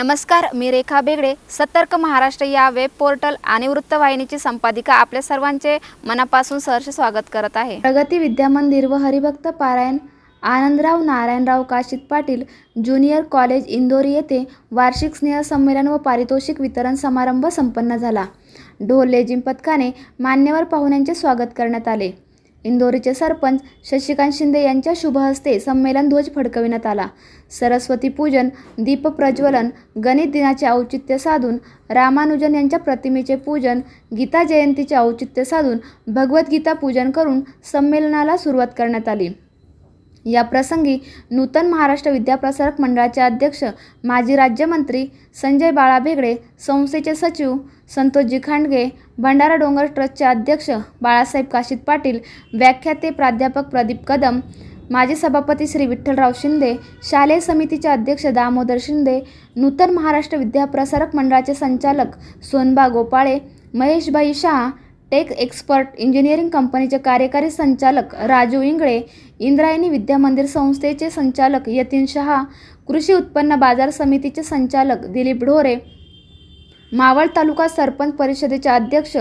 नमस्कार मी रेखा बेगडे. सतर्क महाराष्ट्र या वेब पोर्टल आणि वृत्तवाहिनीची संपादिका आपल्या सर्वांचे मनापासून सहर्ष स्वागत करत आहे. प्रगती विद्या मंदिर व हरिभक्त पारायण आनंदराव नारायणराव काशित पाटील ज्युनियर कॉलेज इंदोरी येथे वार्षिक स्नेहसंमेलन व पारितोषिक वितरण समारंभ संपन्न झाला. ढोल लेझिम पथकाने मान्यवर पाहुण्यांचे स्वागत करण्यात आले. इंदोरीचे सरपंच शशिकांत शिंदे यांच्या शुभ हस्ते संमेलन ध्वज फडकविण्यात आला. सरस्वती पूजन दीपप्रज्वलन गणित दिनाचे औचित्य साधून रामानुजन यांच्या प्रतिमेचे पूजन गीता जयंतीचे औचित्य साधून भगवद्गीता पूजन करून संमेलनाला सुरुवात करण्यात आली. या प्रसंगी नूतन महाराष्ट्र विद्याप्रसारक मंडळाचे अध्यक्ष माजी राज्यमंत्री संजय बाळा भेगडे संस्थेचे सचिव संतोषजी खांडगे भंडारा डोंगर ट्रस्टचे अध्यक्ष बाळासाहेब काशित पाटील व्याख्याते प्राध्यापक प्रदीप कदम माजी सभापती श्री विठ्ठलराव शिंदे शालेय समितीचे अध्यक्ष दामोदर शिंदे नूतन महाराष्ट्र विद्याप्रसारक मंडळाचे संचालक Sonba Gopale Maheshbhai Shah tech expert engineering कंपनीचे कार्यकारी संचालक राजू इंगळे इंद्रायणी विद्यामंदिर संस्थेचे संचालक यतीन शहा कृषी उत्पन्न बाजार समितीचे संचालक दिलीप ढोरे मावळ तालुका सरपंच परिषदेचे अध्यक्ष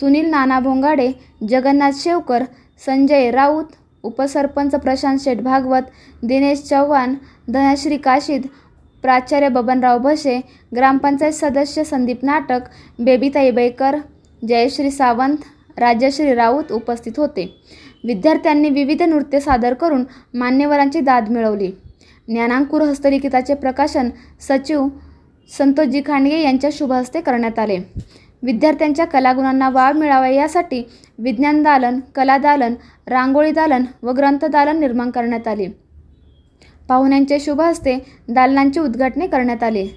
सुनील नाना भोंगाडे जगन्नाथ शेवकर संजय राऊत उपसरपंच प्रशांत शेठ भागवत दिनेश चव्हाण धनश्री काशीद प्राचार्य बबनराव भसे ग्रामपंचायत सदस्य संदीप नाटक बेबीताई बेकर जयश्री सावंत राजश्री राऊत उपस्थित होते. विद्यार्थ्यांनी विविध नृत्य सादर करून मान्यवरांची दाद मिळवली. ज्ञानांकुर हस्तलिखिताचे प्रकाशन सचिव संतोषजी खांडगे यांच्या शुभहस्ते करण्यात आले. विद्यार्थ्यांच्या कलागुणांना वाव मिळावा यासाठी विज्ञान दालन कला दालन रांगोळी दालन व ग्रंथ दालन निर्माण करण्यात आले. पाहुण्यांच्या शुभहस्ते दालनांची उद्घाटने करण्यात आली.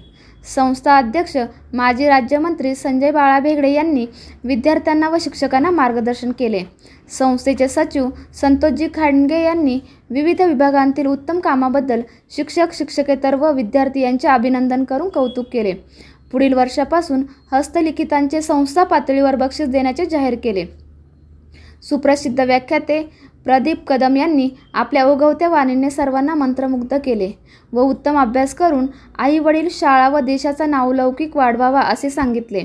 संस्था अध्यक्ष माजी राज्यमंत्री संजय बाळा भेगडे यांनी विद्यार्थ्यांना व शिक्षकांना मार्गदर्शन केले. संस्थेचे सचिव संतोषजी खांडगे यांनी विविध विभागांतील उत्तम कामाबद्दल शिक्षक शिक्षकेतर व विद्यार्थी यांचे अभिनंदन करून कौतुक केले. पुढील वर्षापासून हस्तलिखितांचे संस्था पातळीवर बक्षीस देण्याचे जाहीर केले. सुप्रसिद्ध व्याख्याते प्रदीप कदम यांनी आपल्या ओघवत्या वाणीने सर्वांना मंत्रमुग्ध केले व उत्तम अभ्यास करून आई वडील शाळा व देशाचा नावलौकिक वाढवावा असे सांगितले.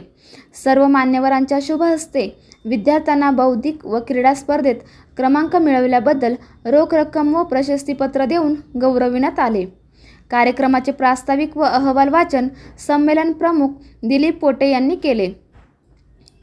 सर्व मान्यवरांच्या शुभ हस्ते विद्यार्थ्यांना बौद्धिक व क्रीडा स्पर्धेत क्रमांक मिळविल्याबद्दल रोख रक्कम व प्रशस्तीपत्र देऊन गौरविण्यात आले. कार्यक्रमाचे प्रास्ताविक व अहवाल वाचन संमेलन प्रमुख दिलीप पोटे यांनी केले.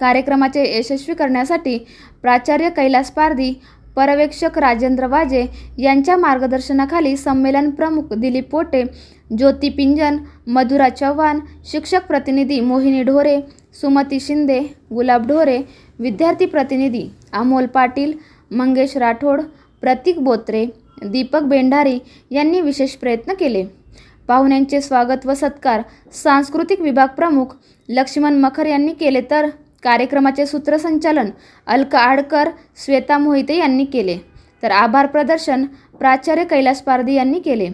कार्यक्रमाचे यशस्वी करण्यासाठी प्राचार्य कैलास पारधी पर्यवेक्षक राजेंद्र वाजे यांच्या मार्गदर्शनाखाली संमेलन प्रमुख दिलीप पोटे ज्योती पिंजन मधुरा चव्हाण शिक्षक प्रतिनिधी मोहिनी ढोरे सुमती शिंदे गुलाब ढोरे विद्यार्थी प्रतिनिधी अमोल पाटील मंगेश राठोड प्रतीक बोत्रे दीपक बेंढारी यांनी विशेष प्रयत्न केले. पाहुण्यांचे स्वागत व सत्कार सांस्कृतिक विभाग प्रमुख लक्ष्मण मखर यांनी केले तर कार्यक्रमाचे सूत्रसंचालन अलका आडकर श्वेता मोहिते यांनी केले. तर आभार प्रदर्शन प्राचार्य कैलास पारधी यांनी केले.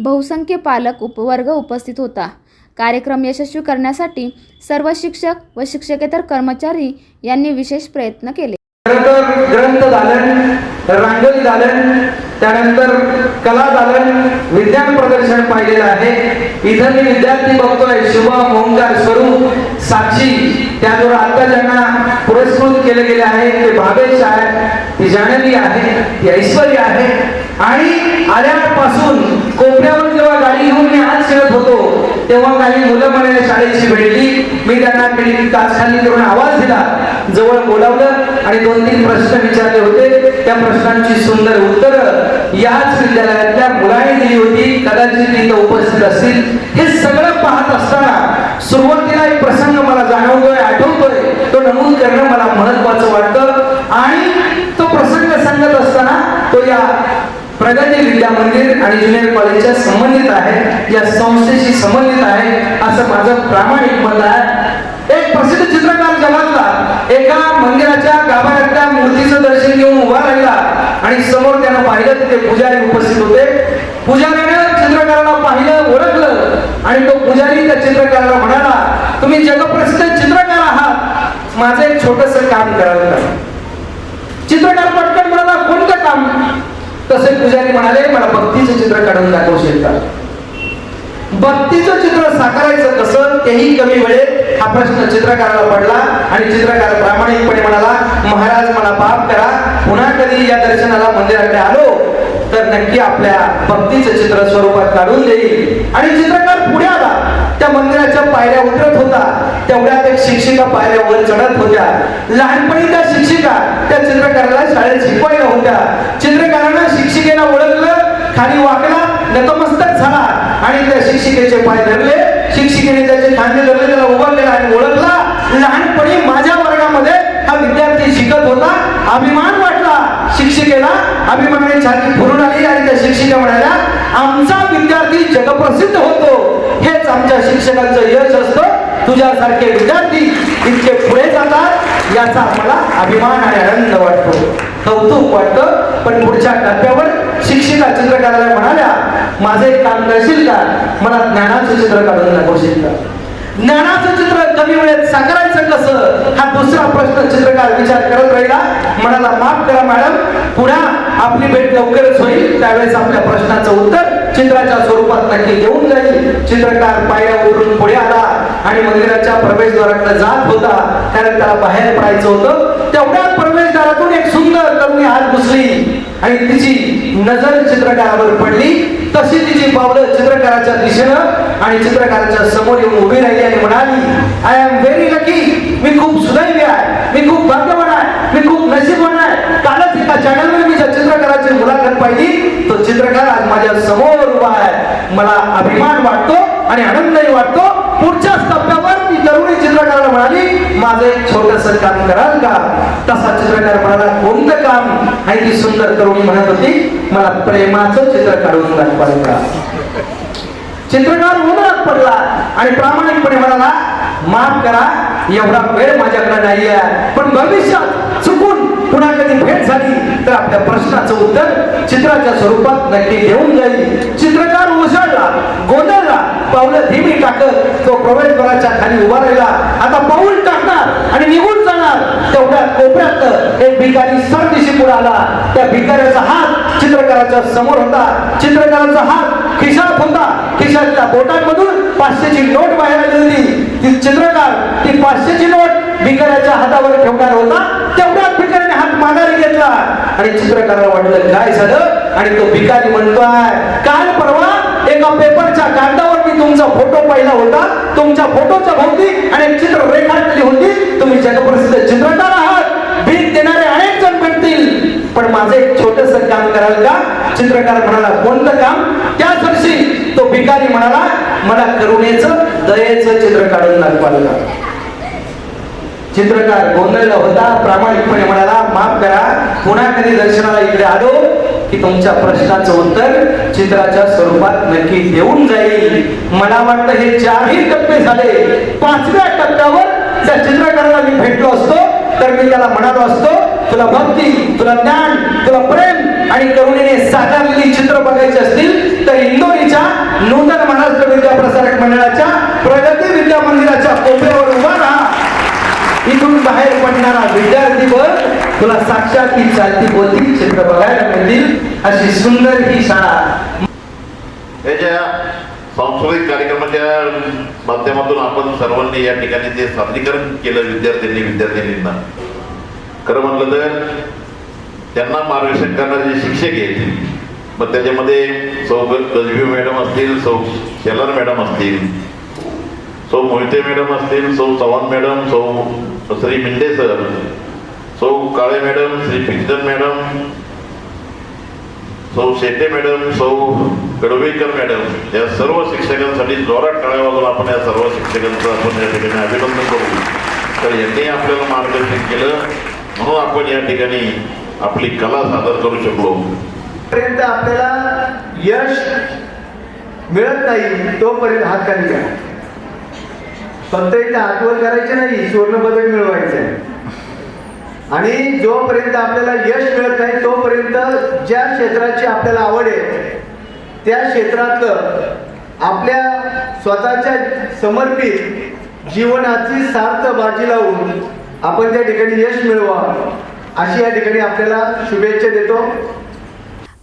बहुसंख्य पालक उपवर्ग उपस्थित होता. कार्यक्रम यशस्वी करण्यासाठी सर्व शिक्षक व शिक्षकेतर कर्मचारी यांनी विशेष प्रयत्न केले. ग्रंथ दालन रांगोळी दालन त्यानंतर कला दालन विज्ञान प्रदर्शन पाहिलेलं आहे. इथं मी विद्यार्थी बघतोय शुभम ओंकार स्वरूप साक्षी. त्याबरोबर आता ज्यांना पुरस्कृत केले गेले आहे ते भावेश आहे ती जानवी आहे ती ऐश्वर्या आहे. आणि आल्यापासून कोपऱ्यावर जेव्हा गाडी घेऊन मी आज खेळत होतो तेव्हा काही मुलं मला शाळेची भेटली. मी त्यांना काच खाली करून आवाज दिला. जवळ बोलावलं आणि दोन तीन प्रश्न विचारले होते. त्या प्रश्नांची सुंदर उत्तरं याच विद्यालयातल्या मुलांनी दिली होती. कदाचित तिथं उपस्थित असतील. हे सगळं पाहत असताना सुरुवातीला एक प्रसंग मला जाणवतोय आठवतोय. तो नमूद करणं मला महत्वाचं वाटतं. आणि तो प्रसंग सांगत असताना तो या प्रगती विद्या मंदिर आणि ज्युनियर कॉलेजच्या संबंधित आहे या संस्थेशी संबंधित आहे असं माझं प्रामाणिक मत आहे. एक प्रसिद्ध चित्रकार जगातला एका मंदिराच्या गाभाऱ्यातल्या मूर्तीचं दर्शन घेऊन उभा राहिला आणि समोर त्यानं पाहिलं तिथे पुजारी उपस्थित होते. पुजाऱ्यानं चित्रकाराला पाहिलं ओळखलं आणि तो पुजारी चित्रकाराला म्हणाला तुम्ही जगप्रसिद्ध चित्रकार आहात. माझं एक छोटस काम कराल का चित्रकार पटकन म्हणाला कोणतं काम? तसे पुजारी म्हणाले मला भक्तीचे चित्र काढून दाखवशील का भक्तीचं चित्र साकारायचं कसं तेही कमी वेळेत हा प्रश्न चित्रकाराला पडला आणि चित्रकार प्रामाणिकपणे म्हणाला महाराज मला पाप करा. पुन्हा कधी या दर्शनाला मंदिराकडे आलो तर नक्की आपल्या भक्तीचं चित्र स्वरूपात काढून देईल. आणि चित्रकार पुढे आला. त्या मंदिराच्या पायऱ्या उतरत होता. तेवढ्यात एक शिक्षिका पायऱ्या वर चढत होत्या. लहानपणी त्या शिक्षिका त्या चित्रकाराला शाळेत शिकवायला होत्या. चित्रकारानं शिक्षिकेला ओळखलं खाली वाकला नतमस्तक झाला आणि त्या शिक्षिकेचे पाय धरले. शिक्षिकेने त्याचे खांदे धरले त्याला उभा केला आणि ओळखला. लहानपणी माझ्या वर्गामध्ये हा विद्यार्थी शिकत होता. अभिमान वाटला. शिक्षिकेला अभिमानाने छाती फुरून आली आणि त्या शिक्षिका म्हणाल्या आमचा विद्यार्थी जगप्रसिद्ध होतो. हेच आमच्या शिक्षकांचं यश असतं. तुझ्यासारखे विद्यार्थी इतके पुढे जातात याचा मला अभिमान आणि आनंद वाटतो. कौतुक वाटतं. पण पुढच्या टप्प्यावर शिक्षिका चित्रकाराला म्हणाल्या माझे काम करशील का? मला ज्ञानाचं चित्र काढून दाखवशील का? ज्ञानाचं चित्र कमी वेळेत साकारायचं कसं? हा दुसरा प्रश्न चित्रकार विचार करत राहिला. म्हणाला माफ करा मॅडम. पुन्हा आपली भेट लवकरच होईल. त्यावेळेस आपल्या प्रश्नाचं उत्तर चित्राच्या स्वरूपात नक्की देऊन जाईल. चित्रकार पायऱ्या उतरून पुढे आला आणि मंदिराच्या प्रवेशद्वाराकडे जात होता. कारण त्याला बाहेर पडायचं होतं. तेवढ्या प्रवेशद्वारातून एक सुंदर तरुणी हात घुसली आणि तिची नजर चित्रकारावर पडली. तशी तिची पावलं चित्रकाराच्या दिशेनं आणि चित्रकाराच्या समोर येऊन उभी राहिली आणि म्हणाली आय एम व्हेरी लकी मी खूप सुदैवी आहे. मी खूप भाग्यवान आहे. मी खूप नशीबवान आहे. कालच एका चॅनलवर मी ज्या चित्रकाराची मुलाखत पाहिली तो चित्रकार आज माझ्यासमोर उभा आहे. मला अभिमान वाटतो आणि आनंदही वाटतो. पुढच्याच टप्प्यावर ती तरुणी चित्रकाराला म्हणाली माझं एक छोटस काम कराल का? तसा चित्रकार म्हणाला कोणतं काम? आणि ती सुंदर तरुणी म्हणत होती मला प्रेमाचं चित्र काढून दाखवाल का चित्रकार गोंधळात पडला. आणि प्रामाणिकपणे म्हणाला माफ करा एवढा वेळ माझ्याकडे नाही आहे पण भविष्यात चुकून पुन्हा कधी भेट झाली तर आपल्या प्रश्नाचं उत्तर चित्राच्या स्वरूपात नक्की घेऊन जाईल. चित्रकार उसळला गोंधळला पावलं धीमी टाकत तो प्रवेशद्वाराच्या खाली उभा राहिला. आता पाऊल टाकणार आणि निघून जाणार. तेवढ्या कोपऱ्यात एक भिकारी सरदिशी पुढे आला. त्या भिकाऱ्याचा हात चित्रकाराच्या समोर होता. चित्रकाराचा हात खिशात होता. खिशातल्या बोटांमधून पाचशेची नोट बाहेर आली होती ती चित्रकार ती पाचशेची नोट भिकाऱ्याच्या हातावर ठेवणार होता. तेवढ्याच भिकाऱ्याने हात माघारी घेतला. आणि चित्रकाराला वाटलं काय झालं? आणि तो भिकारी म्हणतोय काल परवा एका पेपरच्या कागदावर मी तुमचा फोटो पाहिला होता. तुमच्या फोटोच्या भोवती आणि एक चित्र रेखाटली होती. तुम्ही जगप्रसिद्ध चित्रकार आहात. भीक देणारे अनेक जण भेटतील पण माझं एक छोटस काम कराल का? चित्रकार म्हणाला कोणतं काम त्याच वर्षी तो भिकारी म्हणाला मला करुणेचं दयेचं चित्र काढून दाखवाल का चित्रकार गोंधळला होता प्रामाणिकपणे म्हणाला माफ करा पुन्हा कधी दर्शनाला इकडे आलो की तुमच्या प्रश्नाचं उत्तर चित्राच्या स्वरूपात नक्की देऊन जाईल. मला वाटतं हे चारही टप्पे झाले. पाचव्या टप्प्यावर त्या चित्रकाराला मी भेटलो असतो तर मी त्याला म्हणालो असतो तुला भक्ती तुला ज्ञान तुला प्रेम आणि करुणेने साकारलेली चित्र बघायची असतील तर इंदोरीच्या नूतन महाराष्ट्र विद्या प्रसारक मंडळाच्या प्रगती विद्या मंदिराच्या कोपऱ्यावर उभा राहा. इथून बाहेर पडणारा विद्यार्थी बघ तुला साक्षात ही चालती बोलती चित्र बघायला मिळतील अशी सुंदर ही शाळा. याच्या सांस्कृतिक कार्यक्रमाच्या माध्यमातून आपण सर्वांनी या ठिकाणी जे सादरीकरण केलं विद्यार्थ्यांनी विद्यार्थिनींना. खरं म्हटलं तर त्यांना मार्गदर्शन करणारे जे शिक्षक आहेत मग त्याच्यामध्ये सौ गजबी मॅडम असतील सौ शेलार मॅडम असतील सौ मोहिते मॅडम असतील सौ चव्हाण मॅडम सौ Shri Minde sir Sau Kale madam Shri Fikson madam Sau Shete madam सौ गडवेकर मॅडम या सर्व शिक्षकांसाठी जोरात टाळ्या वाजवून आपण या सर्व शिक्षकांचं आपण या ठिकाणी अभिनंदन करू. तर यांनी आपल्याला मार्गदर्शन केलं म्हणून आपण या ठिकाणी आपली कला सादर करू शकलो. पर्यंत आपल्याला यश मिळत नाही तोपर्यंत हात खाली घ्या. फक्त इथे हातवर करायचे नाही सुवर्ण पदक मिळवायचं. आहे आणि जोपर्यंत आपल्याला यश मिळत नाही तोपर्यंत ज्या क्षेत्राची आपल्याला आवड आहे त्या क्षेत्रातलं आपल्या स्वतःच्या समर्पित जीवनाची सार्थ बाजी लावून आपण त्या ठिकाणी यश मिळवा अशी या ठिकाणी आपल्याला शुभेच्छा देतो.